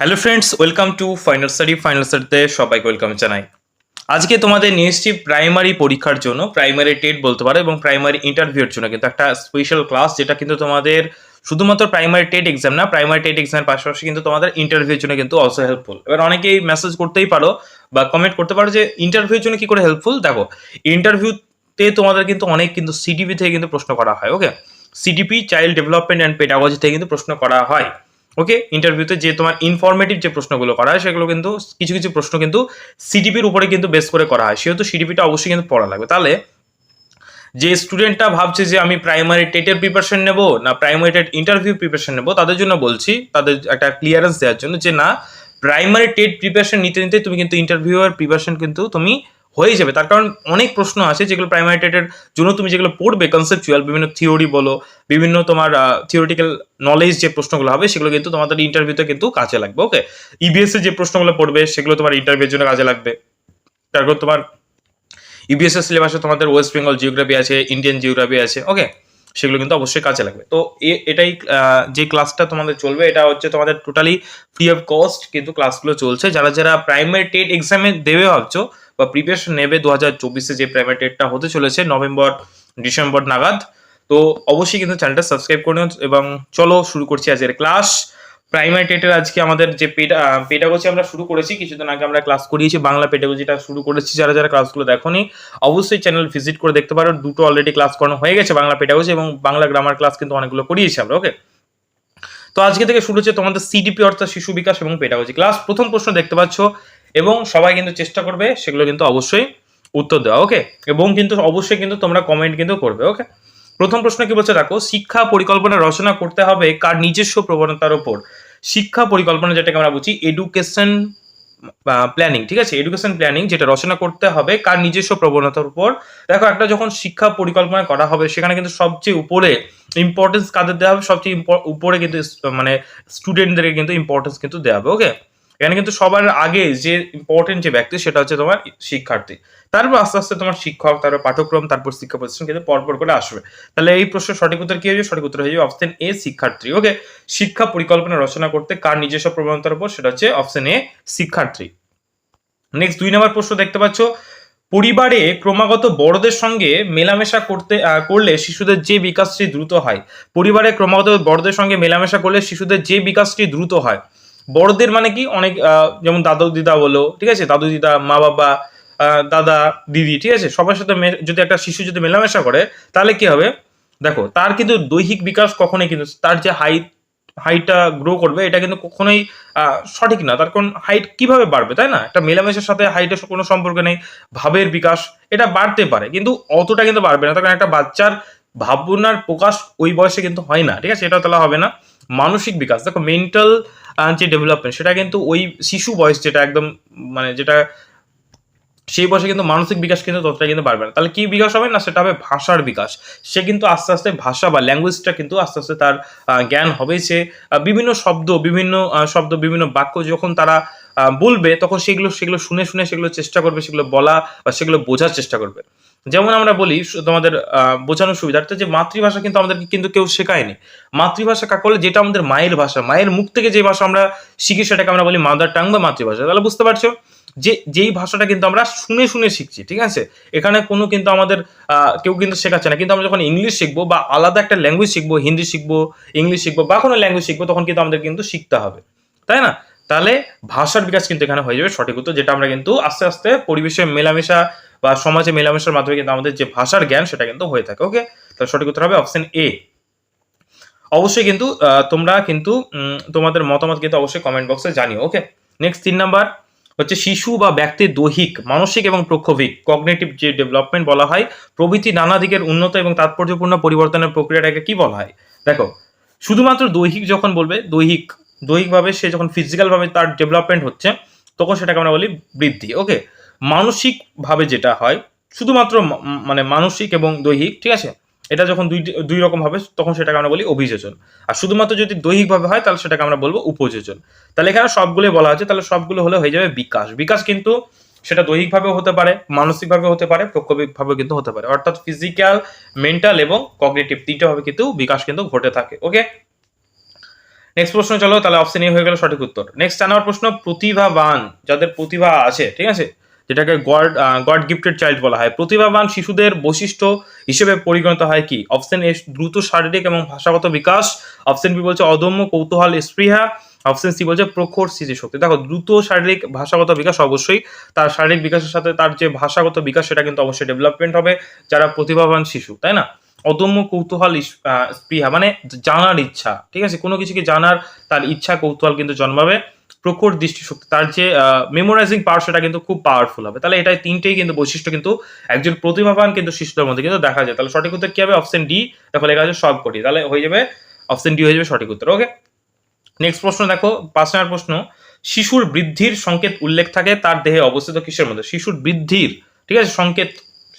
Hello friends welcome to final study final স্টাডিতে সবাইকে welcome জানাই। আজকে তোমাদের এসেছি প্রাইমারি পরীক্ষার জন্য প্রাইমারি টেট বলতে পারো এবং প্রাইমারি ইন্টারভিউর জন্য। কিন্তু একটা স্পেশাল ক্লাস যেটা কিন্তু তোমাদের শুধুমাত্র প্রাইমারি টেট এক্সাম না প্রাইমারি টেট এক্সামের পাশাপাশি কিন্তু তোমাদের ইন্টারভিউর জন্য কিন্তু অলসো হেল্পফুল এবার অনেকেই মেসেজ করতেই পারো বা কমেন্ট করতে পারো যে ইন্টারভিউর জন্য কি করে হেল্পফুল দেখো ইন্টারভিউতে তোমাদের কিন্তু অনেক কিন্তু সিডিপি থেকে কিন্তু প্রশ্ন করা হয় okay CDP child development and pedagogy থেকে কিন্তু প্রশ্ন করা হয়। ওকে ইন্টারভিউতে যে তোমার ইনফরমেটিভ যে প্রশ্নগুলো করা হয়, সেগুলো কিন্তু, কিছু কিছু প্রশ্ন কিন্তু সিডিপির উপরে কিন্তু বেস করে করা হয়। সেহেতু সিডিপিটা অবশ্যই কিন্তু পড়া লাগবে। তাহলে, যে স্টুডেন্টটা ভাবছে যে আমি প্রাইমারি টেটের প্রিপারেশন নেব না প্রাইমারি টেট ইন্টারভিউ প্রিপারেশন নেব, তাদের জন্য বলছি, তাদের একটা ক্লিয়ারেন্স দেওয়ার জন্য যে না প্রাইমারি টেট প্রিপারেশন নিতে নিতে তুমি কিন্তু ইন্টারভিউয়ের প্রিপারেশন কিন্তু তুমি হয়ে যাবে। তার কারণ অনেক প্রশ্ন আছে যেগুলো প্রাইমারি টেটের জন্য তুমি যেগুলো পড়বে কনসেপচুয়াল বিভিন্ন থিওরি বলো, বিভিন্ন তোমার থিওরিটিক্যাল নলেজ যে প্রশ্নগুলো হবে, সেগুলো কিন্তু তোমাদের ইন্টারভিউতে কিন্তু কাজে লাগবে ওকে ইবিএস এর যে প্রশ্নগুলো পড়বে, সেগুলো তোমার ইন্টারভিউর জন্য কাজে লাগবে। তারপর তোমার ইবিএস এর সিলেবাসে তোমাদের ওয়েস্ট বেঙ্গল জিওগ্রাফি আছে ইন্ডিয়ান জিওগ্রাফি আছে ওকে সেগুলো কিন্তু অবশ্যই কাজে লাগবে। তো এটাই যে ক্লাসটা তোমাদের চলবে, এটা হচ্ছে তোমাদের টোটালি ফ্রি অফ কস্ট কিন্তু ক্লাসগুলো চলছে। যারা যারা প্রাইমারি টেট এক্সামে দেবে ভাবছ, বা প্রিপারেশন নেবে দু হাজার চব্বিশে যে প্রাইমারি টেটটা হতে চলেছে, নভেম্বর, ডিসেম্বর নাগাদ, তো অবশ্যই কিন্তু চ্যানেলটা সাবস্ক্রাইব করে এবং চলো শুরু করছি আজকের ক্লাস প্রাইমারি টেটের আজকে আমাদের যে পেটা পেটাগজি আমরা শুরু করেছি, কিছুদিন আগে আমরা ক্লাস করিয়েছি, বাংলা পেটাগজিটা শুরু করেছি, যারা যারা ক্লাসগুলো দেখোনি, অবশ্যই চ্যানেল ভিজিট করে দেখতে পারো, দুটো অলরেডি ক্লাস করানো হয়ে গেছে বাংলা পেটাগজি এবং বাংলা গ্রামার ক্লাস কিন্তু অনেকগুলো করিয়েছি আমরা ওকে তো আজকে থেকে শুরু হচ্ছে তোমাদের সিডিপি অর্থাৎ শিশু বিকাশ এবং পেটাগজি ক্লাস প্রথম প্রশ্ন দেখতে পাচ্ছ, এবং সবাই কিন্তু চেষ্টা করবে, সেগুলো কিন্তু অবশ্যই উত্তর দেওয়া ওকে এবং কিন্তু অবশ্যই কিন্তু তোমরা কমেন্ট কিন্তু করবে ওকে প্রথম প্রশ্ন কি বলছে? দেখো, শিক্ষা পরিকল্পনা রচনা করতে হবে কার নিজস্ব প্রবণতার ওপর শিক্ষা পরিকল্পনা যেটাকে আমরা বুঝি এডুকেশন প্ল্যানিং ঠিক আছে? এডুকেশন প্ল্যানিং যেটা রচনা করতে হবে কার নিজস্ব প্রবণতার উপর। দেখো, একটা যখন শিক্ষা পরিকল্পনা করা হবে, সেখানে কিন্তু সবচেয়ে উপরে ইম্পর্টেন্স কাদের দেওয়া হবে? সবচেয়ে উপরে কিন্তু মানে স্টুডেন্টদেরকে কিন্তু ইম্পর্টেন্স কিন্তু দেওয়া হবে ওকে এখানে কিন্তু সবার আগে যে ইম্পর্টেন্ট যে ব্যক্তি, সেটা হচ্ছে তোমার শিক্ষার্থী। তারপর আস্তে আস্তে তোমার শিক্ষক, তারপর পাঠ্যক্রম, তারপর শিক্ষা প্রতিষ্ঠান কিন্তু পরপর করে আসবে। তাহলে এই প্রশ্নের সঠিক উত্তর কি হবে সঠিক উত্তর হয়ে যাবে অপশন এ শিক্ষার্থী। ওকে শিক্ষা পরিকল্পনা রচনা করতে কার নিজস্ব প্রবণতার উপর? সেটা হচ্ছে অপশন এ শিক্ষার্থী। নেক্সট দুই নম্বর প্রশ্ন দেখতে পাচ্ছ। পরিবারে ক্রমাগত বড়দের সঙ্গে মেলামেশা করতে করলে শিশুদের যে বিকাশটি দ্রুত হয়। পরিবারে ক্রমাগত বড়দের সঙ্গে মেলামেশা করলে শিশুদের যে বিকাশটি দ্রুত হয়। বড়দের মানে কি? অনেক যেমন দাদু দিদা বলো, ঠিক আছে? দাদু দিদা, মা বাবা দাদা, দিদি, ঠিক আছে? সবার সাথে যদি একটা শিশু যদি মেলামেশা করে, তাহলে কি হবে? দেখো, তার কিন্তু দৈহিক বিকাশ কখনোই কিন্তু, তার যে হাইট হাইটটা গ্রো করবে, এটা কিন্তু কখনোই সঠিক না। তার কোন হাইট কীভাবে বাড়বে, তাই না? একটা মেলামেশার সাথে হাইটের কোনো সম্পর্ক নেই, ভাবের বিকাশ, এটা বাড়তে পারে, কিন্তু অতটা কিন্তু বাড়বে না। তার কারণ একটা বাচ্চার ভাবনার প্রকাশ ওই বয়সে কিন্তু হয় না, ঠিক আছে? এটা তাহলে হবে না। মানসিক বিকাশ, দেখো মেন্টাল যে ডেভেলপমেন্ট সেটা কিন্তু ওই শিশু বয়স যেটা একদম মানে যেটা সেই বয়সে কিন্তু মানসিক বিকাশ কিন্তু ততটা কিন্তু বাড়বে না। তাহলে কী বিকাশ হবে? না, সেটা হবে ভাষার বিকাশ। সে কিন্তু আস্তে আস্তে ভাষা বা ল্যাঙ্গুয়েজটা কিন্তু আস্তে আস্তে তার জ্ঞান হবে সে। বিভিন্ন শব্দ বিভিন্ন শব্দ, বিভিন্ন বাক্য যখন তারা বলবে, তখন সেগুলো সেগুলো শুনে শুনে সেগুলো চেষ্টা করবে, সেগুলো বলা বা সেগুলো বোঝার চেষ্টা করবে। যেমন আমরা বলি তোমাদের বোঝানোর সুবিধার্থে যে মাতৃভাষা কিন্তু আমাদেরকে কিন্তু কেউ শেখায়নি। মাতৃভাষা কাকে বলে যেটা আমাদের মায়ের ভাষা, মায়ের মুখ থেকে যে ভাষা আমরা শিখি সেটাকে আমরা বলি মাদার টাং বা মাতৃভাষা। তাহলে বুঝতে পারছ? যে, যেই ভাষাটা কিন্তু আমরা শুনে শুনে শিখছি, ঠিক আছে? এখানে কোনো কিন্তু আমাদের কেউ কিন্তু শেখাচ্ছে না। কিন্তু আমরা যখন ইংলিশ শিখব বা আলাদা একটা ল্যাঙ্গুয়েজ শিখব, হিন্দি শিখব, ইংলিশ শিখব বা কোনো ল্যাঙ্গুয়েজ শিখব, তখন কিন্তু আমাদের কিন্তু শিখতে হবে। তাই না? তাহলে ভাষার বিকাশ কিন্তু এখানে হয়ে যাবে। সঠিক উত্তর যেটা আমরা কিন্তু আস্তে আস্তে পরিবেশে মেলামেশা বা সমাজে মেলামেশার মাধ্যমে কিন্তু আমাদের যে ভাষার জ্ঞান সেটা কিন্তু হয়ে থাকে ওকে তাহলে সঠিক উত্তর হবে অপশন এ অবশ্যই কিন্তু তোমরা কিন্তু তোমাদের মতামত কিন্তু অবশ্যই কমেন্ট বক্সে জানিও ওকে নেক্সট তিন নাম্বার হচ্ছে শিশু বা ব্যক্তির দৈহিক, মানসিক এবং প্রক্ষোভিক কগনেটিভ যে ডেভেলপমেন্ট বলা হয়, প্রভৃতি নানা দিকের উন্নত এবং তাৎপর্যপূর্ণ পরিবর্তনের প্রক্রিয়াটাকে কি বলা হয়? দেখো, শুধুমাত্র দৈহিক যখন বলবে, দৈহিক দৈহিকভাবে সে যখন ফিজিক্যালভাবে তার ডেভেলপমেন্ট হচ্ছে, তখন সেটাকে আমরা বলি বৃদ্ধি ওকে মানসিকভাবে যেটা হয়, শুধুমাত্র মানে মানসিক এবং দৈহিক, ঠিক আছে? এটা যখন দুই দুই রকম হবে, তখন সেটাকে আমরা বলি অভিযোজন। আর শুধুমাত্র যদি দৈহিকভাবে হয়, তাহলে সেটাকে আমরা বলব উপযোজন। তাহলে এখানে সবগুলো বলা হচ্ছে তাহলে সবগুলো হলে হয়ে যাবে বিকাশ। বিকাশ কিন্তু সেটা দৈহিকভাবেও হতে পারে মানসিকভাবে হতে পারে প্রক্ষোভিকভাবে কিন্তু হতে পারে। অর্থাৎ ফিজিক্যাল মেন্টাল এবং কগনেটিভ তিনটা ভাবে কিন্তু বিকাশ কিন্তু ঘটে থাকে ওকে নেক্সট প্রশ্ন, চলো, তাহলে অপশন এ হয়ে গেল সঠিক উত্তর। নেক্সট নম্বর প্রশ্ন, প্রতিভাবান, যাদের প্রতিভা আছে, ঠিক আছে? যেটাকে গড গড গিফটেড চাইল্ড বলা হয়। প্রতিভাবান শিশুদের বৈশিষ্ট্য হিসেবে পরিগণিত হয় কি? অপশন এ দ্রুত শারীরিক এবং ভাষাগত বিকাশ। অপশন বি বলছে, অদম্য কৌতূহল, স্পৃহা। অপশন সি বলছে, প্রখর স্মৃতিশক্তি। দেখো, দ্রুত শারীরিক, ভাষাগত বিকাশ অবশ্যই। তার শারীরিক বিকাশের সাথে তার যে ভাষাগত বিকাশ, সেটা কিন্তু অবশ্যই ডেভেলপমেন্ট হবে যারা প্রতিভাবান শিশু, তাই না? অদম্য কৌতূহল স্পৃহা মানে জানার ইচ্ছা, ঠিক আছে? কোনো কিছুকে জানার তার ইচ্ছা, কৌতূহল কিন্তু জন্মাবে। প্রখর দৃষ্টিশক্তি, তার যে মেমোরাইজিং পাওয়ার সেটা কিন্তু খুব পাওয়ারফুল হবে। তাহলে এটাই তিনটেই কিন্তু বৈশিষ্ট্য, কিন্তু একজন প্রতিভাবান কিন্তু শিশুদের মধ্যে কিন্তু দেখা যায়। তাহলে সঠিক উত্তর কি হবে? অপশন ডি দেখো লেখা আছে সব কটি তাহলে হয়ে যাবে অপশন ডি হয়ে যাবে সঠিক উত্তর ওকে নেক্সট প্রশ্ন দেখো, পাঁচ নম্বর প্রশ্ন, শিশুর বৃদ্ধির সংকেত উল্লেখ থাকে, তার দেহে অবস্থিত কিসের মধ্যে? শিশুর বৃদ্ধির, ঠিক আছে? সংকেত,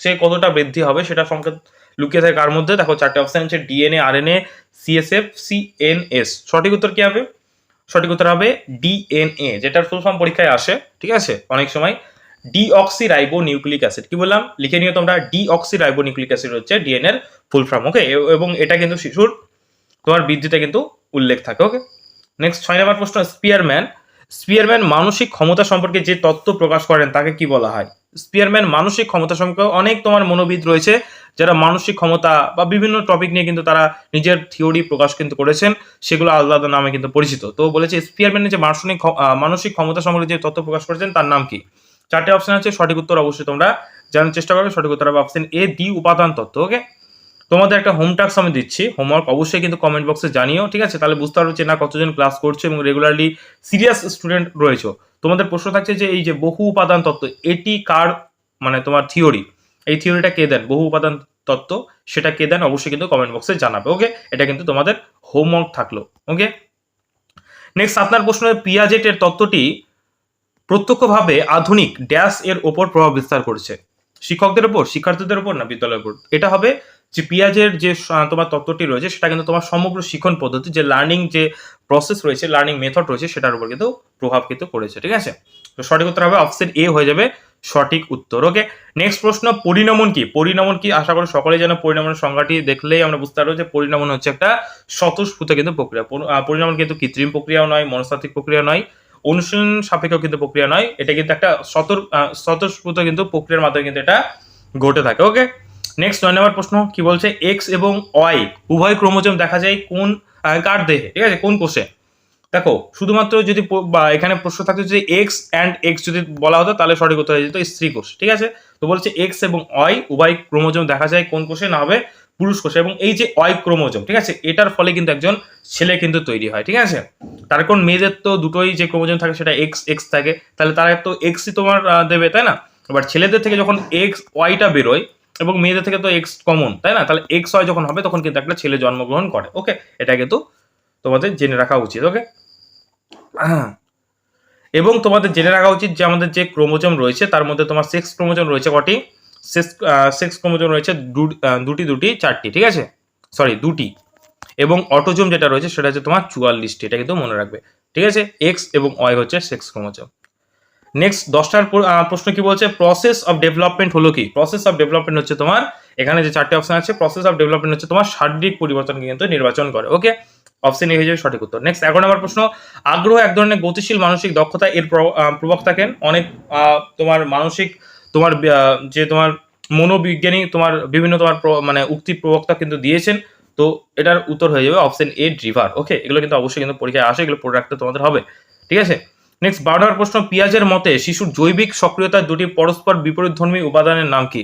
সে কতটা বৃদ্ধি হবে সেটা সংকেত লুকিয়ে থাকে কার মধ্যে? দেখো চারটে অপশন আছে ডিএনএ আরএনএ সিএসএফ সিএনএস সঠিক উত্তর কি হবে? সঠিক উত্তর হবে ডিএনএ যেটার ফুল ফর্ম পরীক্ষায় আসে, ঠিক আছে? অনেক সময়। ডিঅক্সি রাইবো নিউক্লিক অ্যাসিড কি বললাম? লিখে নিও তোমরা ডিঅক্সি রাইবো নিউক্লিক অ্যাসিড হচ্ছে ডিএনএ এর ফুল ফর্ম ওকে এবং এটা কিন্তু শিশুর তোমার বৃদ্ধিতে কিন্তু উল্লেখ থাকে ওকে নেক্সট ছয় নম্বর প্রশ্ন স্পিয়ারম্যান স্পিয়ারম্যান মানসিক ক্ষমতা সম্পর্কে যে তত্ত্ব প্রকাশ করেন, তাকে কি বলা হয়? স্পিয়ারম্যান মানসিক ক্ষমতা সম্পর্কে অনেক তোমার মনোবিদ রয়েছে, যারা মানসিক ক্ষমতা বা বিভিন্ন টপিক নিয়ে কিন্তু তারা নিজের থিওরি প্রকাশ কিন্তু করেছেন, সেগুলো আলাদা আলাদা নামে কিন্তু পরিচিত। তো বলেছে স্পিয়ারম্যানের যে মানসিক মানসিক ক্ষমতা সম্পর্কে যে তথ্য প্রকাশ করেছেন, তার নাম কি? চারটে অপশন আছে, সঠিক উত্তর অবশ্যই তোমরা জানার চেষ্টা করবে, সঠিক উত্তর হবে অপশন এ দি উপাদান তত্ত্ব ওকে তোমাদের একটা হোম আমি দিচ্ছি। হোমওয়ার্ক অবশ্যই কিন্তু কমেন্ট বক্সে জানিও, ঠিক আছে? তাহলে বুঝতে পারবে যে, না, কতজন ক্লাস করছ এবং রেগুলারলি সিরিয়াস স্টুডেন্ট রয়েছে। তোমাদের প্রশ্ন থাকছে যে, এই যে বহু উপাদান তত্ত্ব, এটি কার মানে তোমার থিওরি এই থিওরিটা কে দেন? বহু উপাদান তত্ত্ব, সেটা কে দেন? অবশ্যই কিন্তু কমেন্ট বক্সে জানাবে ওকে এটা কিন্তু তোমাদের হোমওয়ার্ক থাকল ওকে নেক্সট আপনার প্রশ্ন পিয়াজেটের তত্ত্বটি প্রত্যক্ষভাবে আধুনিক ড্যাশ এর ওপর প্রভাব বিস্তার করেছে। শিক্ষকদের উপর শিক্ষার্থীদের উপর না, বিদ্যালয়ের উপর এটা হবে যে পিয়াজের যে তোমার তত্ত্বটি রয়েছে, সেটা কিন্তু তোমার সমগ্র শিক্ষণ পদ্ধতি, যে লার্নিং যে প্রসেস রয়েছে লার্নিং মেথড রয়েছে, সেটার উপর কিন্তু প্রভাব কিন্তু করেছে ঠিক আছে? তো সঠিক উত্তর হবে অপশন এ হয়ে যাবে সঠিক উত্তর ওকে নেক্সট প্রশ্ন, পরিণমন কি? পরিণমন কি? আশা করি সকলেই যেন পরিণমনের সংজ্ঞাটি দেখলেই আমরা বুঝতে পারব যে পরিণমন হচ্ছে একটা স্বতঃস্ফূর্ত কিন্তু প্রক্রিয়া। পরি- পরিণমন কিন্তু কৃত্রিম প্রক্রিয়াও নয়, মনস্তাত্ত্বিক প্রক্রিয়া নয়, অনুশীলন সাপেক্ষ কিন্তু প্রক্রিয়া নয়, এটা কিন্তু একটা সতর স্বতঃস্ফূর্ত কিন্তু প্রক্রিয়ার মাধ্যমে কিন্তু এটা ঘটে থাকে ওকে নেক্সট নয় নম্বর প্রশ্ন, কি বলছে? এক্স এবং ওয়াই উভয় ক্রোমোজোম দেখা যায় কোন কার দেহে, ঠিক আছে? কোন কোষে? দেখো, শুধুমাত্র যদি এখানে প্রশ্ন থাকতো যদি এক্স অ্যান্ড এক্স যদি বলা হতো, তাহলে সঠিক উত্তর হয়ে যেত স্ত্রী কোষ, ঠিক আছে? তো বলছে এক্স এবং ওয়াই উভয় ক্রোমোজোম দেখা যায় কোন কোষে? না হবে পুরুষ কোষে। এবং এই যে ওয়াই ক্রোমোজোম, ঠিক আছে? এটার ফলে কিন্তু একজন ছেলে কিন্তু তৈরি হয়, ঠিক আছে? তার কোন মেয়েদের তো দুটোই যে ক্রোমোজোম থাকে, সেটা এক্স এক্স থাকে। তাহলে তারা তো এক্সই তোমার দেবে, তাই না? এবার ছেলেদের থেকে যখন এক্স ওয়াইটা বেরোয় এবং মেয়েদের থেকে তো এক্স কমন তাই না? তাহলে এক্স ওয়াই যখন হবে, তখন কিন্তু একটা ছেলে জন্মগ্রহণ করে ওকে এটা কিন্তু তোমাদের জেনে রাখা উচিত ওকে এবং তোমাদের জেনে রাখা উচিত যে আমাদের যে ক্রোমোজোম রয়েছে, তার মধ্যে তোমার সেক্স ক্রোমোজোম রয়েছে কটি? সেক্স সেক্স ক্রোমোজোম রয়েছে দুটি দুটি, চারটি, ঠিক আছে? সরি দুটি। এবং অটোজোম যেটা রয়েছে, সেটা হচ্ছে তোমার চুয়াল্লিশটি, এটা কিন্তু মনে রাখবে, ঠিক আছে? এক্স এবং ওয়াই হচ্ছে সেক্স ক্রোমোজোম। নেক্সট দশটার প্রশ্ন কি বলছে? প্রসেস অফ ডেভেলপমেন্ট হলো কি? প্রসেস অফ ডেভেলপমেন্ট হচ্ছে তোমার, এখানে যে চারটে অপশন আছে প্রসেস অফ ডেভেলপমেন্ট হচ্ছে তোমার শারীরিক পরিবর্তন কিন্তু নির্বাচন করে ওকে অপশন এ হয়ে যাবে সঠিক উত্তর। নেক্সট এগারো নম্বর প্রশ্ন, আগ্রহ এক ধরনের গতিশীল মানসিক দক্ষতা, এর প্রভাব থাকেন অনেক তোমার মানসিক, তোমার যে তোমার মনোবিজ্ঞানী তোমার বিভিন্ন তোমার মানে উক্তি প্রবক্তা কিন্তু দিয়েছেন, তো এটার উত্তর হয়ে যাবে অপশন এ ড্রিভার ওকে এগুলো কিন্তু অবশ্যই কিন্তু পরীক্ষায় আসে, এগুলো পড়ে রাখতে তোমাদের হবে, ঠিক আছে? নেক্সট বারো নম্বর প্রশ্ন, পিঁয়াজের মতে শিশুর জৈবিক সক্রিয়তার দুটি পরস্পর বিপরীতধর্মী উপাদানের নাম কি?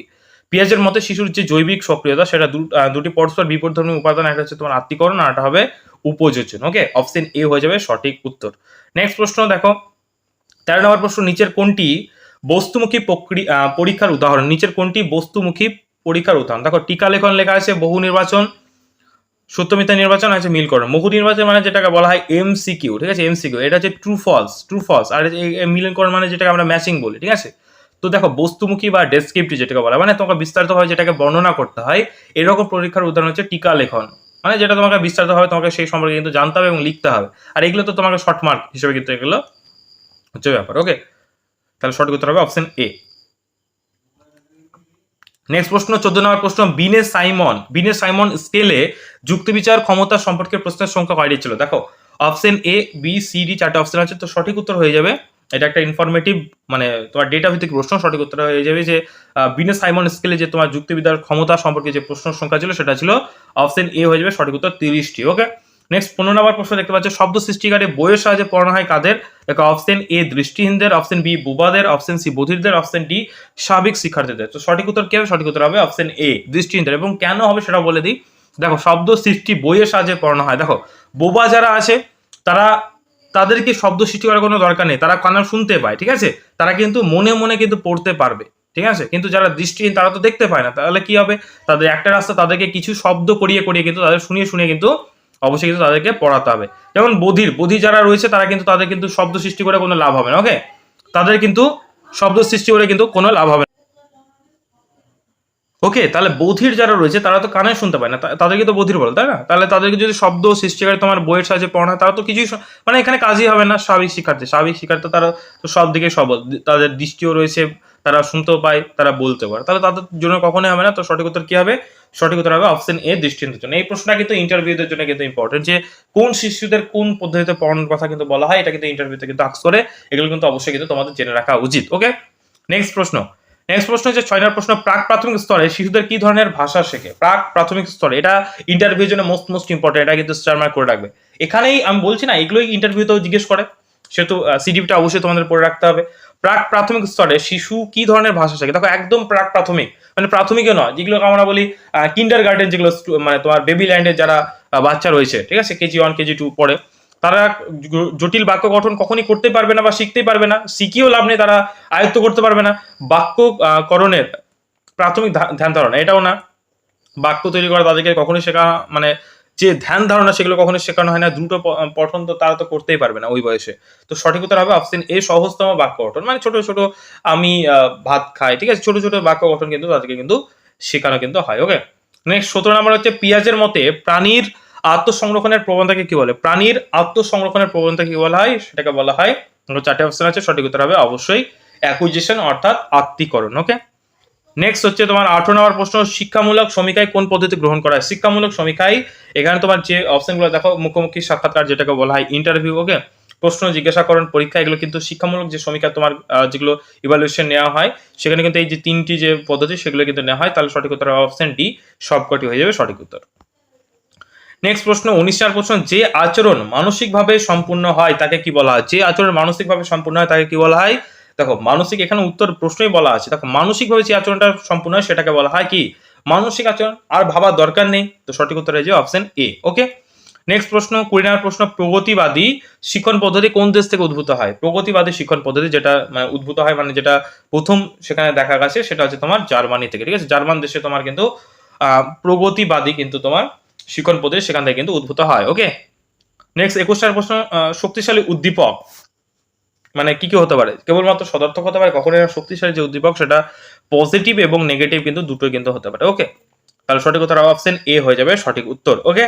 পেঁয়াজের মতে শিশুর যে জৈবিক সক্রিয়তা, সেটা দুটি পরস্পর বিপরীতধর্মী উপাদান, একটা হচ্ছে তোমার আত্মীকরণ আর একটা হবে উপযোজন ওকে অপশন এ হয়ে যাবে সঠিক উত্তর। নেক্সট প্রশ্ন, দেখো। তেরো নম্বর প্রশ্ন, নিচের কোনটি বস্তুমুখী পরীক্ষার উদাহরণ? নিচের কোনটি বস্তুমুখী পরীক্ষার উদাহরণ? দেখো, টিকা লেখন লেখা আছে, বহু নির্বাচন। সত্যমিথ্যা নির্বাচন আছে মিলকরণ বহু নির্বাচন মানে যেটাকে বলা হয় এমসিকিউ ঠিক আছে? এমসিকিউ এটা হচ্ছে ট্রু ফলস ট্রু ফলস আর মিলনকরণ মানে যেটাকে আমরা ম্যাচিং বলি, ঠিক আছে? তো দেখো, বস্তুমুখী বা ডেসক্রিপটিভ যেটাকে বলা মানে তোমাকে বিস্তারিতভাবে যেটাকে বর্ণনা করতে হয়, এরকম পরীক্ষার উদাহরণ হচ্ছে টিকা লেখন। মানে যেটা তোমাকে বিস্তারিতভাবে তোমাকে সেই সম্পর্কে কিন্তু জানতে হবে এবং লিখতে হবে। আর এগুলো তো তোমাকে শর্ট মার্ক হিসেবে কিন্তু এগুলো হচ্ছে ব্যাপার ওকে তাহলে শর্ট করতে হবে অপশন এ নেক্সট প্রশ্ন, চোদ্দ নম্বর প্রশ্ন, বিনে সাইমন বিনে সাইমন স্কেলে যুক্তিবিচার ক্ষমতা সম্পর্কে প্রশ্নের সংখ্যা কয়টি ছিল দেখো option A B C D চারটে অপশন আছে, তো সঠিক উত্তর হয়ে যাবে। এটা একটা ইনফরমেটিভ মানে তোমার ডেটা ভিত্তিক প্রশ্ন, সঠিক উত্তর হয়ে যাবে যে বিনে সাইমন স্কেলে যে তোমার যুক্তিবিদ্যার ক্ষমতা সম্পর্কে যে প্রশ্ন সংখ্যা ছিল, সেটা ছিল অপশন এ হয়ে যাবে সঠিক উত্তর তিরিশটি ওকে নেক্সট পনেরো নম্বর প্রশ্ন দেখতে পাচ্ছ, শব্দ সৃষ্টিকারী বইয়ের সাহায্যে পড়ানো হয় কাদের? দেখো অপশন এ দৃষ্টিহীনদের অপশন বি বুবাদের অপশন সি বধিরদের অপশন ডি স্বাভাবিক শিক্ষার্থীদের। তো সঠিক উত্তর কি হবে? সঠিক উত্তর হবে অপশন এ দৃষ্টিহীনদের। এবং কেন হবে সেটা বলে দিই। দেখো, শব্দ সৃষ্টি বইয়ের সাহায্যে পড়ানো হয়। দেখো, বোবা যারা আছে, তারা তাদেরকে শব্দ সৃষ্টি করার কোনো দরকার নেই? তারা কান্না শুনতে পায়, ঠিক আছে? তারা কিন্তু মনে মনে কিন্তু পড়তে পারবে, ঠিক আছে? কিন্তু যারা দৃষ্টিহীন, তারা তো দেখতে পায় না। তাহলে কি হবে? তাদের একটা রাস্তা, তাদেরকে কিছু শব্দ করিয়ে করিয়ে কিন্তু, তাদের শুনিয়ে শুনিয়ে কিন্তু অবশ্যই কিন্তু তাদেরকে পড়াতে হবে। যেমন বধির বধির যারা রয়েছে তারা কিন্তু তাদের কিন্তু শব্দ সৃষ্টি করে কোনো লাভ হবে না ওকে তাদের কিন্তু শব্দ সৃষ্টি করে কিন্তু কোনো লাভ হবে ওকে, তাহলে বধির যারা রয়েছে, তারা তো কানে শুনতে পায় না। তাদেরকে তো বধির বলে, তাই না? তাহলে তাদেরকে যদি শব্দ, সৃষ্টিকারী তোমার বইয়ের সাহায্যে পড়ানো হয়, তারা তো কিছুই মানে এখানে কাজই হবে না স্বাভাবিক শিক্ষার্থী। স্বাভাবিক শিক্ষার্থী তারা তো সব দিকে সবল তাদের দৃষ্টিও রয়েছে, তারা শুনতেও পায়, তারা বলতে পারে। তাহলে তাদের জন্য কখনোই হবে না। তো সঠিক উত্তর কি হবে? সঠিক উত্তর হবে অপশন এ দৃষ্টিহীনদের জন্য। এই প্রশ্নটা কিন্তু ইন্টারভিউদের জন্য কিন্তু ইম্পর্টেন্ট যে, কোন শিশুদের কোন পদ্ধতিতে পড়ানোর কথা কিন্তু বলা হয়, এটা কিন্তু ইন্টারভিউতে কিন্তু আক্স করে। এগুলো কিন্তু অবশ্যই কিন্তু তোমাদের জেনে রাখা উচিত ওকে নেক্সট প্রশ্ন। নেক্সট প্রশ্ন হচ্ছে ছয় নম্বর প্রশ্ন, প্রাক প্রাথমিক স্তরে শিশুদের কি ধরনের ভাষা শেখে? প্রাক প্রাথমিক স্তরে, এটা ইন্টারভিউ জন্য মোস্ট মোস্ট ইম্পর্টেন্ট এটা কিন্তু স্টার মার্ক করে রাখবে। এখানেই আমি বলছি না, এগুলোই ইন্টারভিউতেও জিজ্ঞেস করে। সেহেতু সিডিপিটা অবশ্যই তোমাদের পড়ে রাখতে হবে। প্রাক প্রাথমিক স্তরে শিশু কি ধরনের ভাষা শেখে? দেখো, একদম প্রাক প্রাথমিক মানে প্রাথমিকও নয়। যেগুলো আমরা বলি কিন্ডার গার্ডেন যেগুলো মানে তোমার বেবি ল্যান্ডের যারা বাচ্চা রয়েছে, ঠিক আছে? কেজি ওয়ান কেজি টু পড়ে। তারা জটিল বাক্য গঠন কখনই করতে পারবে না বা শিখতেই পারবে না, শিখিয়েও লাভ নেই, তারা আয়ত্ত করতে পারবে না। বাক্য করণের প্রাথমিক ধ্যান ধারণা, এটাও না। বাক্য তৈরি করা তাদেরকে কখনোই শেখা মানে যে ধ্যান ধারণা সেগুলো কখনোই শেখানো হয় না, দ্রুত পঠন তো তারা তো করতেই পারবে না ওই বয়সে। তো সঠিক উত্তর হবে অপশন এ সহজতম বাক্য গঠন। মানে ছোট ছোট আমি ভাত খাই, ঠিক আছে? ছোট ছোট বাক্য গঠন কিন্তু তাদেরকে কিন্তু শেখানো কিন্তু হয় ওকে নেক্সট সতেরো নম্বর হচ্ছে, পিঁয়াজের মতে প্রাণীর আত্মসংরক্ষণের প্রবণতাকে কি বলে? প্রাণীর আত্মসংরক্ষণের প্রবণতাকে কি বলা হয়? সেটাকে বলা হয় চারটে অপশন আছে, সঠিক উত্তর হবে অবশ্যই অ্যাকুইজিশন অর্থাৎ আত্মীকরণ ওকে নেক্সট হচ্ছে তোমার আঠারো নম্বর প্রশ্ন, শিক্ষামূলক সমীক্ষায় কোন পদ্ধতি গ্রহণ করা হয়? শিক্ষামূলক সমীক্ষায় এখানে তোমার যে অপশনগুলো দেখো মুখোমুখি সাক্ষাৎকার যেটাকে বলা হয় ইন্টারভিউ ওকে প্রশ্ন জিজ্ঞাসাকরণ পরীক্ষা, এগুলো কিন্তু শিক্ষামূলক যে সমীক্ষা তোমার যেগুলো ইভালুয়েশন নেওয়া হয়, সেখানে কিন্তু এই যে তিনটি যে পদ্ধতি, সেগুলো কিন্তু নেওয়া হয়, তাহলে সঠিক উত্তর অপশন ডি সবকটি হয়ে যাবে সঠিক উত্তর। নেক্সট প্রশ্ন, উনিশ চার প্রশ্ন যে আচরণ মানসিকভাবে সম্পূর্ণ হয়, তাকে কি বলা হয়? যে আচরণ মানসিকভাবে সম্পূর্ণ হয়, তাকে কি বলা হয়? দেখো, মানসিক এখানে উত্তর প্রশ্নই বলা আছে। দেখো, মানসিকভাবে যে আচরণটা সম্পূর্ণ হয়, সেটাকে বলা হয় কি? মানসিক আচরণ। আর ভাবার দরকার নেই, তো সঠিক উত্তর হয়ে যাবে অপশন এ ওকে নেক্সট প্রশ্ন কুড়ি নম্বর প্রশ্ন, প্রগতিবাদী শিক্ষণ পদ্ধতি কোন দেশ থেকে উদ্ভূত হয়? প্রগতিবাদী শিক্ষণ পদ্ধতি যেটা মানে উদ্ভূত হয় মানে যেটা প্রথম সেখানে দেখা গেছে, সেটা হচ্ছে তোমার জার্মানি থেকে, ঠিক আছে? জার্মান দেশে তোমার কিন্তু প্রগতিবাদী কিন্তু তোমার শিক্ষণ প্রদেশ সেখান থেকে কিন্তু উদ্ভূত হয় ওকে নেক্সট একুশ নম্বর প্রশ্ন শক্তিশালী উদ্দীপক। মানে কি কি হতে পারে? কেবলমাত্র সদর্থক হতে পারে, কখনোই না, শক্তিশালী যে উদ্দীপক, সেটা পজিটিভ এবং নেগেটিভ কিন্তু দুটোই কিন্তু হতে পারে ওকে তাহলে সঠিক উত্তর অপশন এ হয়ে যাবে সঠিক উত্তর ওকে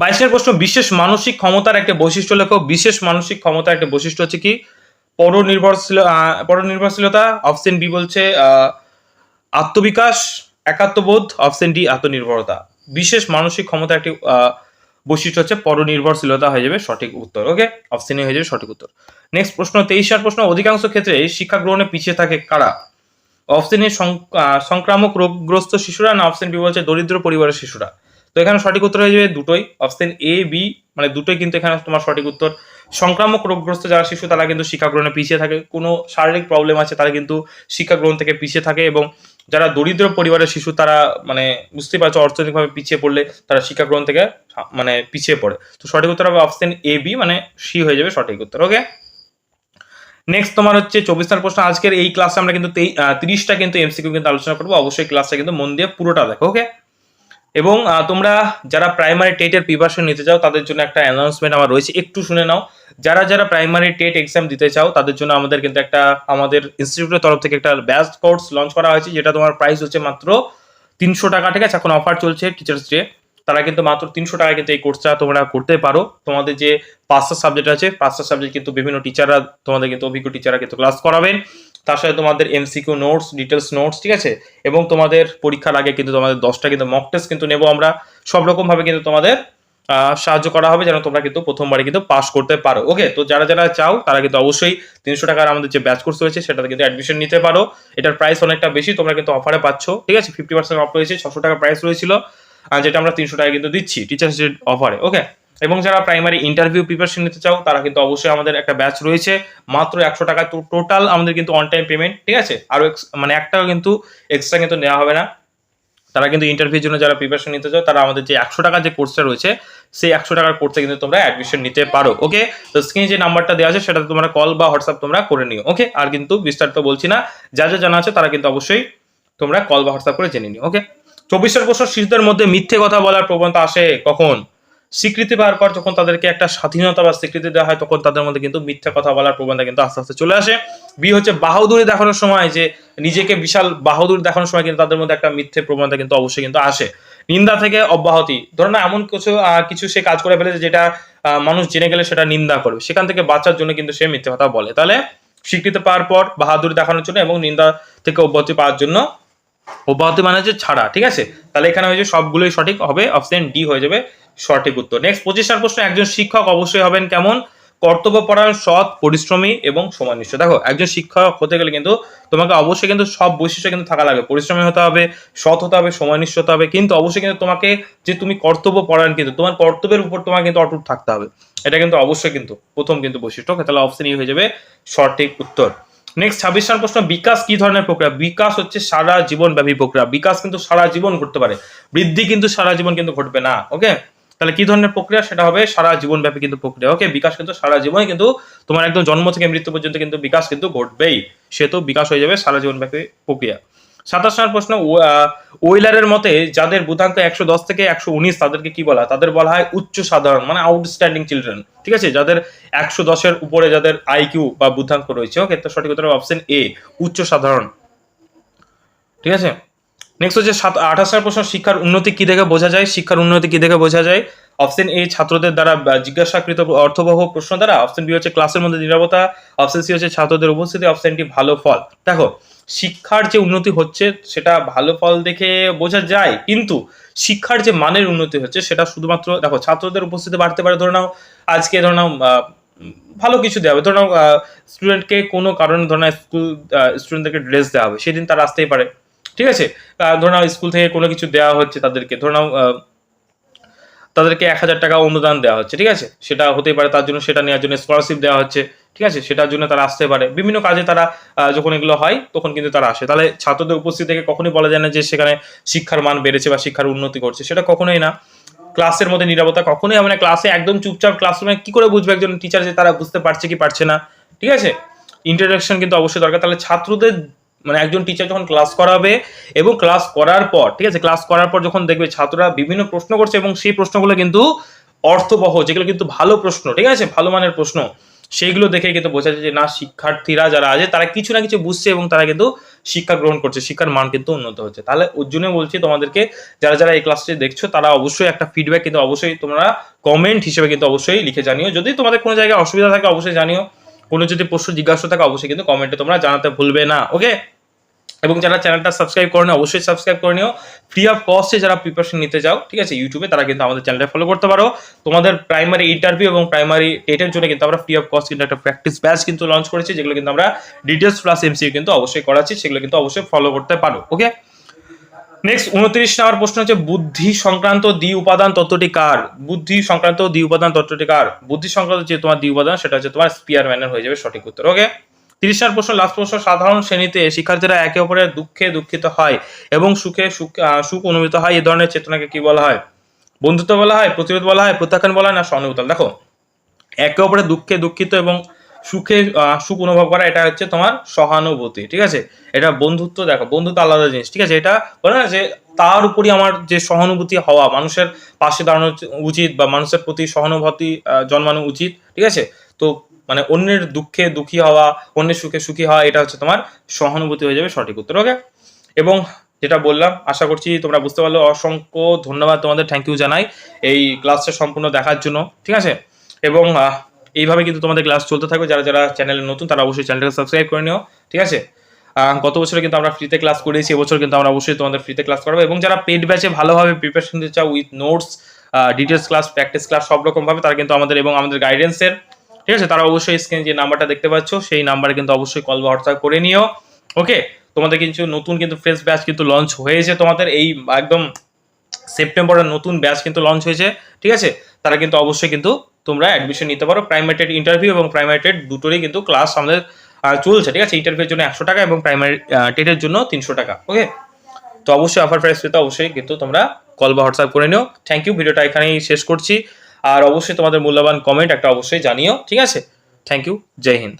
বাইশের প্রশ্ন, বিশেষ মানসিক ক্ষমতার একটা বৈশিষ্ট্য লেখো। বিশেষ মানসিক ক্ষমতার একটা বৈশিষ্ট্য হচ্ছে কি? পরনির্ভরশীল পরনির্ভরশীলতা অপশন বি বলছে আত্মবিকাশ, একাত্মবোধ অপশন ডি আত্মনির্ভরতা। বিশেষ মানসিক ক্ষমতা একটি বৈশিষ্ট্য হচ্ছে পরনির্ভরশীলতা হয়ে যাবে সঠিক উত্তর ওকে অপশন হয়ে যাবে সঠিক উত্তর। নেক্সট প্রশ্ন, তেইশ নম্বর প্রশ্ন, অধিকাংশ ক্ষেত্রে শিক্ষা গ্রহণে পিছিয়ে থাকে কারা? অপশন সংক্রামক রোগগ্রস্ত শিশুরা না অপশন বি বলছে দরিদ্র পরিবারের শিশুরা? তো এখানে সঠিক উত্তর হয়ে যাবে দুটোই অপশন এ বি মানে দুটোই কিন্তু এখানে তোমার সঠিক উত্তর। সংক্রামক রোগগ্রস্ত যারা শিশু, তারা কিন্তু শিক্ষা গ্রহণে পিছিয়ে থাকে। কোনো শারীরিক প্রবলেম আছে, তারা কিন্তু শিক্ষা গ্রহণ থেকে পিছিয়ে থাকে এবং যারা দরিদ্র পরিবারের শিশু, তারা মানে বুঝতেই পারছ, অর্থনৈতিকভাবে পিছিয়ে পড়লে তারা শিক্ষা গ্রহণ থেকে মানে পিছিয়ে পড়ে। তো সঠিক উত্তর হবে অপশন এ বি মানে সি হয়ে যাবে সঠিক উত্তর ওকে নেক্সট তোমার হচ্ছে চব্বিশ নম্বর প্রশ্ন। আজকের এই ক্লাসে আমরা কিন্তু তিরিশটা কিন্তু এমসিকিউ কিন্তু আলোচনা করব। অবশ্যই ক্লাসটা কিন্তু মন দিয়ে পুরোটা দেখো ওকে এবং তোমরা যারা প্রাইমারি টেটের প্রিপারেশন নিতে চাও, তাদের জন্য একটা অ্যানাউন্সমেন্ট আমার রয়েছে। একটু শুনে নাও। যারা যারা প্রাইমারি টেট এক্সাম দিতে চাও, তাদের জন্য আমাদের কিন্তু একটা, আমাদের ইনস্টিটিউটের তরফ থেকে একটা ব্যাচ কোর্স লঞ্চ করা হয়েছে, যেটা তোমার প্রাইস হচ্ছে মাত্র তিনশো টাকা। ঠিক আছে? এখন অফার চলছে টিচার্স ডে তারা কিন্তু মাত্র তিনশো টাকায় কিন্তু এই কোর্সটা তোমরা করতে পারো। তোমাদের যে পাঁচটা সাবজেক্ট আছে পাঁচটা সাবজেক্ট কিন্তু বিভিন্ন টিচাররা তোমাদের কিন্তু অভিজ্ঞ টিচাররা কিন্তু ক্লাস করাবেন। তার সাথে তোমাদের এমসিকিউ নোটস ডিটেলস নোটস ঠিক আছে? এবং তোমাদের পরীক্ষার আগে কিন্তু তোমাদের দশটা কিন্তু মক টেস্ট কিন্তু নেব আমরা। সব রকমভাবে কিন্তু তোমাদের সাহায্য করা হবে যেন তোমরা কিন্তু প্রথমবারে কিন্তু পাস করতে পারো। ওকে তো যারা যারা চাও, তারা কিন্তু অবশ্যই তিনশো টাকার আমাদের যে ব্যাচ কোর্স রয়েছে, সেটাতে কিন্তু অ্যাডমিশন নিতে পারো। এটার প্রাইস অনেকটা বেশি, তোমরা কিন্তু অফারে পাচ্ছ। ঠিক আছে? ফিফটি পার্সেন্ট অফ রয়েছে, ছশো টাকা প্রাইস রয়েছিল। যেটা আমরা তিনশো টাকা কিন্তু দিচ্ছি টিচার্স অফারে ওকে এবং যারা প্রাইমারি ইন্টারভিউ প্রিপারেশন নিতে চাও, তারা কিন্তু অবশ্যই আমাদের একটা ব্যাচ রয়েছে। মাত্র একশো টাকা টোটাল আমাদের কিন্তু অন টাইম পেমেন্ট ঠিক আছে? আরও মানে এক টাকা কিন্তু এক্সট্রা কিন্তু নেওয়া হবে না। তারা কিন্তু ইন্টারভিউর জন্য যারা প্রিপারেশন নিতে চাও, তারা আমাদের যে একশো টাকার যে কোর্সটা রয়েছে, সেই একশো টাকার কোর্সে কিন্তু তোমরা অ্যাডমিশন নিতে পারো ওকে তো স্ক্রিনে যে নাম্বারটা দেওয়া আছে, সেটাতে তোমরা কল বা হোয়াটসঅ্যাপ তোমরা করে নিও ওকে আর কিন্তু বিস্তারিত বলছি না, যা যা জানা আছে তারা কিন্তু অবশ্যই তোমরা কল বা হোয়াটসঅ্যাপ করে জেনে নিও ওকে চব্বিশের বছর শিশুদের মধ্যে মিথ্যে কথা বলার প্রবণতা আসে কখন? স্বীকৃতি পাওয়ার পর যখন তাদেরকে একটা স্বাধীনতা বা স্বীকৃতি দেওয়া হয়, তখন তাদের মধ্যে কিন্তু মিথ্যা কথা বলার প্রবণতা কিন্তু আস্তে আস্তে চলে আসে। বি হচ্ছে বাহাদুরি দেখানোর সময় যে নিজেকে বিশাল বাহাদুরি দেখানোর সময় কিন্তু তাদের মধ্যে একটা মিথ্যে প্রবণতা কিন্তু অবশ্যই কিন্তু আসে। নিন্দা থেকে অব্যাহতি। ধরো না, এমন কিছু কিছু সে কাজ করে ফেলেছে যেটা মানুষ জেনে গেলে সেটা নিন্দা করবে। সেখান থেকে বাঁচার জন্য কিন্তু সে মিথ্যে কথা বলে। তাহলে স্বীকৃতি পাওয়ার পর বাহাদুরি দেখানোর জন্য এবং নিন্দা থেকে অব্যাহতি পাওয়ার জন্য, অব্যাহতি মানে হচ্ছে ছাড়া, ঠিক আছে? তাহলে এখানে হয়েছে সবগুলোই সঠিক হবে, অপশন ডি হয়ে যাবে। সঠিক উত্তর। নেক্সট পঁচিশ পঁচিশটার প্রশ্ন, একজন শিক্ষক অবশ্যই হবেন কেমন? কর্তব্যপরায়ণ সৎ, পরিশ্রমী এবং সমানিষ্ঠ দেখো, একজন শিক্ষক হতে গেলে কিন্তু তোমাকে অবশ্যই কিন্তু সব বৈশিষ্ট্য কিন্তু থাকা লাগবে পরিশ্রমী হতে হবে, সৎ হতে হবে সমানিষ্ঠ হতে হবে। কিন্তু অবশ্যই কিন্তু তোমাকে যে তুমি কর্তব্য পরায়ণ কিন্তু, তোমার কর্তব্যের উপর তোমাকে কিন্তু অটুট থাকতে হবে। এটা কিন্তু অবশ্যই কিন্তু প্রথম কিন্তু বৈশিষ্ট্য। তাহলে অপশন ই হয়ে যাবে সঠিক উত্তর। নেক্সট ছাব্বিশ নম্বর প্রশ্ন, বিকাশ কি ধরনের প্রক্রিয়া? বিকাশ হচ্ছে সারা জীবন ব্যাপী প্রক্রিয়া। বিকাশ কিন্তু সারা জীবন ঘটতে পারে। বৃদ্ধি কিন্তু সারা জীবন কিন্তু ঘটবে না। ওকে? তাহলে কি ধরনের প্রক্রিয়া? সেটা হবে সারা জীবন ব্যাপী কিন্তু প্রক্রিয়া। ওকে বিকাশ কিন্তু সারা জীবনে কিন্তু তোমার একদম জন্ম থেকে মৃত্যু পর্যন্ত কিন্তু বিকাশ কিন্তু ঘটবেই। সে তো বিকাশ হয়ে যাবে সারা জীবন ব্যাপী প্রক্রিয়া। সাতাশ নম্বর প্রশ্ন ওয়েলারের মতে যাদের বুধাঙ্ক একশো দশ থেকে একশো উনিশ, তাদেরকে কি বলা তাদের বলা হয় উচ্চ সাধারণ মানে আউটস্ট্যান্ডিং চিলড্রেন ঠিক আছে? যাদের একশো দশের উপরে যাদের আইকিউ বা বুদ্ধাঙ্ক রয়েছে। ওকে তো সঠিক উত্তর অপশন এ উচ্চ সাধারণ। ঠিক আছে? নেক্সট হচ্ছে সাত, আঠাশ প্রশ্ন, শিক্ষার উন্নতি কি দেখে বোঝা যায়? শিক্ষার উন্নতি কি দেখে বোঝা যায়? অপশন এ ছাত্রদের দ্বারা জিজ্ঞাসাকৃত অর্থবহ প্রশ্ন দ্বারা অপশন বি হচ্ছে ক্লাসের মধ্যে নিরাপত্তা অপশন সি হচ্ছে ছাত্রদের উপস্থিতি অপশন ডি ভালো ফল। দেখো, শিক্ষার যে উন্নতি হচ্ছে, সেটা ভালো ফল দেখে বোঝা যায়, কিন্তু শিক্ষার যে মানের উন্নতি হচ্ছে, সেটা শুধুমাত্র, দেখো, ছাত্রদের উপস্থিতি বাড়তে পারে, ধরে নাও, আজকে ধরে নাও ভালো কিছু দেওয়া হবে, ধরে নাও স্টুডেন্টকে কোনো কারণে, ধরে নাও স্কুল স্টুডেন্টদেরকে ড্রেস দেওয়া হবে, সেদিন তারা আসতেই পারে, ঠিক আছে? ধরে নাও স্কুল থেকে কোনো কিছু দেওয়া হচ্ছে তাদেরকে, ধরে নাও তাদেরকে এক হাজার টাকা অনুদান দেওয়া হচ্ছে, ঠিক আছে? সেটা হতেই পারে তার জন্য সেটা নেওয়ার জন্য স্কলারশিপ দেওয়া হচ্ছে, ঠিক আছে? সেটার জন্য তারা আসতে পারে। বিভিন্ন কাজে তারা যখন এগুলো হয়, তখন কিন্তু তারা আসে। তাহলে ছাত্রদের উপস্থিতি থেকে কখনোই বলা যায় না যে সেখানে শিক্ষার মান বেড়েছে বা শিক্ষার উন্নতি করছে সেটা কখনোই না। ক্লাসের মধ্যে নিরাপত্তা কখনোই হবে না, ক্লাসে একদম চুপচাপ ক্লাসরুমে কি করে বুঝবে একজন টিচার যে তারা বুঝতে পারছে কি পারছে না, ঠিক আছে? ইন্টারাকশন কিন্তু অবশ্যই দরকার। তাহলে ছাত্রদের মানে একজন টিচার যখন ক্লাস করাবে এবং ক্লাস করার পর, ঠিক আছে? ক্লাস করার পর যখন দেখবে ছাত্ররা বিভিন্ন প্রশ্ন করছে এবং সেই প্রশ্নগুলো কিন্তু অর্থবহ, যেগুলো কিন্তু ভালো প্রশ্ন, ঠিক আছে? ভালো মানের প্রশ্ন, সেইগুলো দেখে কিন্তু বোঝা যায় যে না, শিক্ষার্থীরা যারা আছে, তারা কিছু না কিছু বুঝছে এবং তারা কিন্তু শিক্ষা গ্রহণ করছে, শিক্ষার মান কিন্তু উন্নত হচ্ছে। তাহলে ওর জন্য বলছি তোমাদেরকে, যারা যারা এই ক্লাসটি দেখছ, তারা অবশ্যই একটা ফিডব্যাক কিন্তু অবশ্যই তোমরা কমেন্ট হিসেবে কিন্তু অবশ্যই লিখে জানিও। যদি তোমাদের কোনো জায়গায় অসুবিধা থাকে, অবশ্যই জানিও। কোনো যদি প্রশ্ন জিজ্ঞাসা থাকে, অবশ্যই কিন্তু কমেন্টে তোমরা জানাতে ভুলবে না ওকে এবং যারা চ্যানেলটা সাবস্ক্রাইব করে নিও, অবশ্যই সাবস্ক্রাইব করে নিও। ফ্রি অফ কস্টে যারা প্রিপারেশন নিতে যাও ঠিক আছে ইউটিউবে তারা কিন্তু আমাদের চ্যানেলটা ফলো করতে পারো। তোমাদের প্রাইমারি ইন্টারভিউ এবং প্রাইমারি টেটের জন্য কিন্তু আমরা ফ্রি অফ কস্ট কিন্তু একটা প্র্যাকটিস ব্যাচ কিন্তু লঞ্চ করেছি, যেগুলো কিন্তু আমরা ডিটেলস প্লাস এমসিউ কিন্তু অবশ্যই করাচ্ছি, সেগুলো কিন্তু অবশ্যই ফলো করতে পারো ওকে নেক্সট উনত্রিশ নম্বর প্রশ্ন হচ্ছে, বুদ্ধি সংক্রান্ত দ্বি উপাদান তত্ত্বটি কার? বুদ্ধি সংক্রান্ত দ্বি উপাদান তত্ত্বটি কার? বুদ্ধি সংক্রান্ত যে তোমার দ্বি উপাদান, সেটা হচ্ছে তোমার স্পিয়ার স্পিয়ারম্যানের হয়ে যাবে সঠিক উত্তর ওকে তিরিশ নম্বর প্রশ্ন লাস্ট প্রশ্ন, সাধারণ শ্রেণীতে শিক্ষার্থীরা একে অপরের দুঃখে দুঃখিত হয় এবং সুখে সুখ অনুভূত হয়, এই ধরনের চেতনাকে কি বলা হয়? বন্ধুত্ব বলা হয়, প্রতিরোধ বলা হয়, প্রত্যাখ্যান বলা হয়, না সহানুভূতি? দেখো, একে অপরের দুঃখে দুঃখিত এবং সুখে সুখ অনুভব করা, এটা হচ্ছে তোমার সহানুভূতি, ঠিক আছে? এটা বন্ধুত্ব, দেখো, বন্ধুত্ব আলাদা জিনিস, ঠিক আছে? এটা বলে না যে তার উপরই আমার যে সহানুভূতি হওয়া, মানুষের পাশে দাঁড়ানো উচিত বা মানুষের প্রতি সহানুভূতি জন্মানো উচিত, ঠিক আছে? তো মানে অন্যের দুঃখে দুঃখী হওয়া, অন্যের সুখে সুখী হওয়া, এটা হচ্ছে তোমার সহানুভূতি হয়ে যাবে সঠিক উত্তর ওকে এবং যেটা বললাম, আশা করছি তোমরা বুঝতে পারল। অসংখ্য ধন্যবাদ তোমাদের থ্যাংক ইউ জানাই এই ক্লাসটা সম্পূর্ণ দেখার জন্য, ঠিক আছে? এবং এইভাবে কিন্তু তোমাদের ক্লাস চলতে থাকবে। যারা যারা চ্যানেলে নতুন, তারা অবশ্যই চ্যানেলটাকে সাবস্ক্রাইব করে নিও, ঠিক আছে? গত বছরে কিন্তু আমরা ফ্রিতে ক্লাস করেছি, এবছর কিন্তু আমরা অবশ্যই তোমাদের ফ্রিতে ক্লাস করাবো। এবং যারা পেড ব্যাচে ভালোভাবে প্রিপারেশন দিতে চাও with notes details class practice class সব রকমভাবে, তারা কিন্তু আমাদের এবং আমাদের গাইডেন্সের ঠিক আছে? তারা অবশ্যই স্ক্রিনে যে নাম্বারটা দেখতে পাচ্ছ, সেই নাম্বারে কিন্তু অবশ্যই কল বা হোয়াটসঅ্যাপ করে নিও। ওকে তোমাদের কিছু নতুন কিন্তু ফ্রেশ ব্যাচ কিন্তু লঞ্চ হয়েছে তোমাদের। এই একদম সেপ্টেম্বরের নতুন ব্যাচ কিন্তু লঞ্চ হয়েছে। ঠিক আছে? তারা কিন্তু অবশ্যই কিন্তু তোমরা অ্যাডমিশন নিতে পারো। প্রাইমারি টেট ইন্টারভিউ এবং প্রাইমারি টেট দুটোরই কিন্তু ক্লাস আমাদের চলছে। ঠিক আছে? ইন্টারভিউর জন্য একশো টাকা এবং প্রাইমারি টেটের জন্য তিনশো টাকা। ওকে তো অবশ্যই অফার প্রাইস পেতে অবশ্যই কিন্তু তোমরা কল বা হোয়াটসঅ্যাপ করে নিও। থ্যাংক ইউ ভিডিওটা এখানেই শেষ করছি। আর অবশ্যই তোমাদের মূল্যবান কমেন্ট একটা অবশ্যই জানিও ঠিক আছে? Thank you Jai Hind.